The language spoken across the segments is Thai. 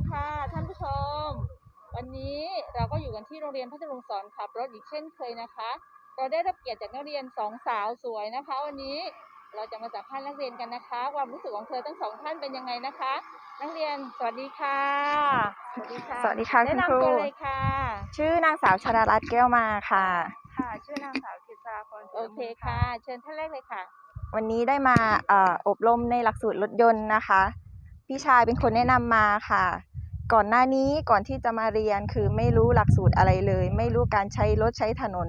ดีค่ะท่านผู้ชม วันนี้เราก็อยู่กันที่โรงเรียนพัทลุงสอนขับรถอีกเช่นเคยนะคะ เราได้รับเกียรติจากนักเรียนสองสาวสวยนะคะ วันนี้เราจะมาสัมภาษณ์นักเรียนกันนะคะ ความรู้สึกของเธอทั้งสองท่านเป็นยังไงนะคะ นักเรียนสวัสดีค่ะ สวัสดีค่ะสวัสดีค่ะแนะคุณครูนำตัวเลยค่ะ ชื่อนางสาวชดารัตน์แก้วมาค่ะ ค่ะ ชื่อนางสาวกิษราพรศรีโอละเคมุนค่ะ เชิญท่านแรกเลยค่ะ วันนี้ได้มาเอ่ออบรมในหลักสูตรรถยนต์นะคะ พี่ชายเป็นคนแนะนำมาค่ะ ก่อนหน้านี้ก่อนที่จะมาเรียนคือไม่รู้หลักสูตรอะไรเลย ไม่รู้การใช้รถใช้ถนน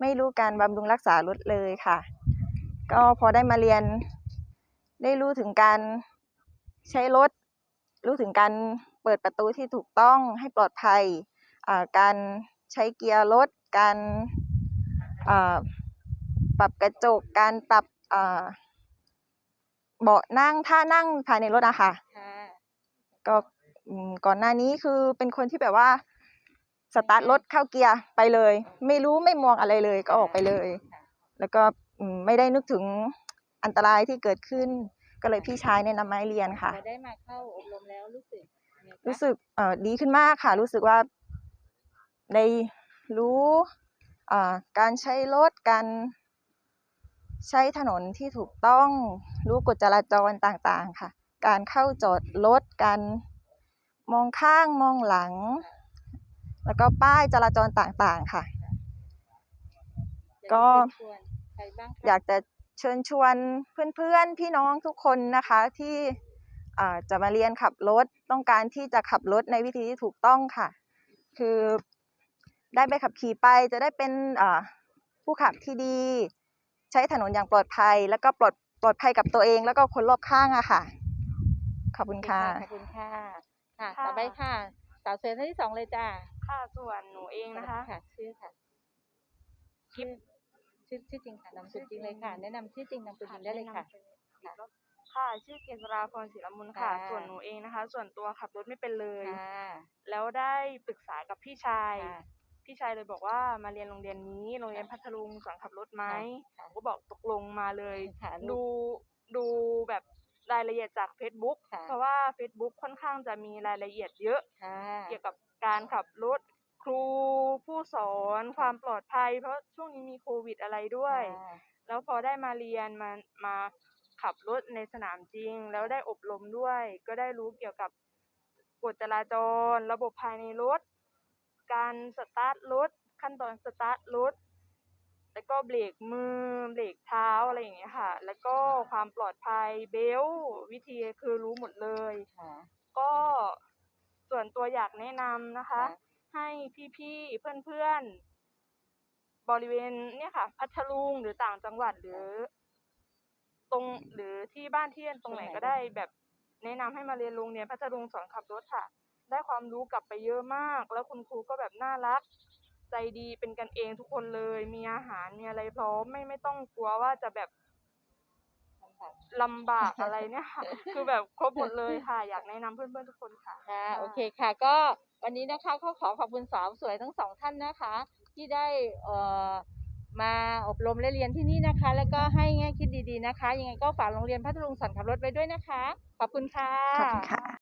ไม่รู้การบำรุงรักษารถเลยค่ะ ก็พอได้มาเรียน ได้รู้ถึงการใช้รถ รู้ถึงการเปิดประตูที่ถูกต้องให้ปลอดภัย การใช้เกียร์รถ การปรับกระจก การปรับเบาะนั่งท่านั่งภายในรถอะค่ะ ก็ ก่อนหน้านี้คือเป็นคนที่แบบว่าสตาร์ทรถเข้าเกียร์ไปเลย ไม่รู้ไม่มองอะไรเลยก็ออกไปเลยค่ะแล้วก็อืมไม่ได้นึกถึงอันตรายที่เกิดขึ้น ก็เลยพี่ชายแนะนำมาให้เรียนค่ะเราได้มาเข้าอบรมแล้วรู้สึกยังไงคะรู้สึกเอ่อดีขึ้นมากค่ะ รู้สึกว่าได้รู้อ่าการใช้รถการใช้ถนนที่ถูกต้องรู้กฎจราจรต่างๆค่ะ การเข้าจอดรถการ มองข้างมองหลัง แล้วก็ป้ายจราจรต่างๆค่ะ ก็อยาจะเชิญชวนใครบ้างคะอยากจะเชิญชวนเพื่อนๆ พี่น้องทุกคนนะคะที่อ่าจะมาเรียนขับรถต้องการที่จะขับรถในวิธีที่ถูกต้องค่ะ คือได้ไปขับขี่ไปจะได้เป็นอ่าผู้ขับที่ดี ใช้ถนนอย่างปลอดภัย แล้วก็ปลอดปลอดภัยกับตัวเอง แล้วก็คนรอบข้างอะค่ะ ขอบคุณค่ะขอบคุณค่ะ ค่ะ ต่อไปค่ะ สาวสวยท่านที่สองเลยจ้าค่ะ ส่วนหนูเองนะคะ ค่ะชื่อค่ะชื่อชื่อชื่อจริงค่ะนามสกุลจริงเลยค่ะ แนะนำชื่อจริงนามสกุลจริงได้เลยค่ะ ค่ะชื่อเกษราพรศรีละมุนค่ะ ค่ะ ส่วนหนูเองนะคะ ส่วนตัวขับรถไม่เป็นเลย ค่ะแล้วได้ปรึกษากับพี่ชาย ค่ะ พี่ชายเลยบอกว่ามาเรียนโรงเรียนนี้ โรงเรียนพัทลุงสอนขับรถไหมค่ะ ผมก็บอกตกลงมาเลย ค่ะดูดูแบบ รายละเอียดจาก Facebook ค่ะ เพราะว่า Facebook ค่อนข้างจะมีรายละเอียดเยอะ ค่ะเกี่ยวกับการขับรถครูผู้สอนความปลอดภัย เพราะช่วงนี้มีโควิดอะไรด้วย ค่ะแล้วพอได้มาเรียนมามาขับรถในสนามจริง แล้วได้อบรมด้วย ก็ได้รู้เกี่ยวกับกฎจราจร ระบบภายในรถ การสตาร์ทรถ ขั้นตอนสตาร์ทรถ แล้วก็เบรกมือเบรกเท้าอะไรอย่างเงี้ยค่ะ แล้วก็ความปลอดภัยเบลต์วิธีคือรู้หมดเลย ค่ะ ก็ส่วนตัวอยากแนะนำนะคะ ค่ะ ให้พี่ๆเพื่อนๆ บริเวณเนี่ยค่ะ พัทลุงหรือต่างจังหวัดหรือ ตรงหรือที่บ้านที่ตรงไหนก็ได้ แบบแนะนำให้มาเรียนโรงเรียนพัทลุงสอนขับรถค่ะ ได้ความรู้กลับไปเยอะมาก แล้วคุณครูก็แบบน่ารัก ใจดีเป็นกันเองทุกคนเลย มีอาหารมีอะไรพร้อมไม่ไม่ต้องกลัวว่าจะแบบลำบากอะไรเนี่ยค่ะ คือแบบครบหมดเลยค่ะ อยากแนะนำเพื่อนๆทุกคนค่ะค่ะโอเคค่ะ ก็วันนี้นะคะก็ขอขอบคุณสาวสวยทั้งสองท่านนะคะ ที่ได้เอ่อมาอบรมและเรียนที่นี่นะคะ แล้วก็ให้แง่คิดดีๆนะคะ ยังไงก็ฝากโรงเรียนพัทลุงสอนขับรถไว้ด้วยนะคะ ขอบคุณค่ะขอบคุณค่ะ